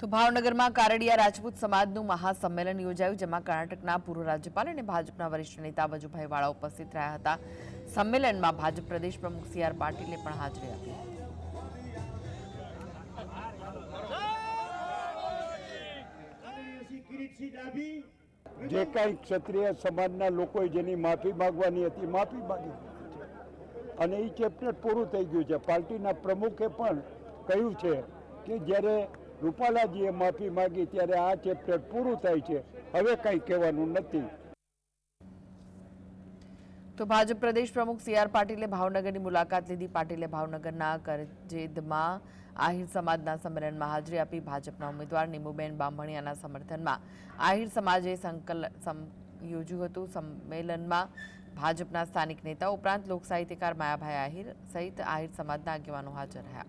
તો ભાવનગરમાં કારડિયા રાજપૂત સમાજનું મહાસંમેલન યોજાયું, જેમાં કર્ણાટકના પૂર્વ રાજ્યપાલ અને ભાજપના વરિષ્ઠ નેતા વજુભાઈ વાળા ઉપસ્થિત રહ્યા હતા. સંમેલનમાં ભાજપ પ્રદેશ પ્રમુખ સી આર પાટીલે પણ હાજરી આપી હતી. જે કાંઈ ક્ષત્રિય સમાજના લોકોએ જેની માફી માંગવાની હતી માફી માંગી અને એ ચેપ્ટર પૂરું થઈ ગયું છે. પાર્ટીના પ્રમુખે પણ કહ્યું છે કે જ્યારે રૂપાલાજીએ માફી માગી ત્યારે આ ચેપ્ટર પૂરું થાય છે. હવે કાંઈ કહેવાનું નથી. તો ભાજપ પ્રદેશ પ્રમુખ સી આર પાટીલે ભાવનગરની મુલાકાત લીધી. પાટીલે ભાવનગરના કરજેદમાં આહિર સમાજના સંમેલનમાં હાજરી આપી ભાજપના ઉમેદવાર નીમુબેન બામણિયાના સમર્થનમાં. આહિર સમાજે સંકલન યોજ્યું હતું. સંમેલનમાં ભાજપના સ્થાનિક નેતા ઉપરાંત લોકસાહિત્યકાર માયાભાઈ આહિર સહિત આહિર સમાજના આગેવાનો હાજર રહ્યા.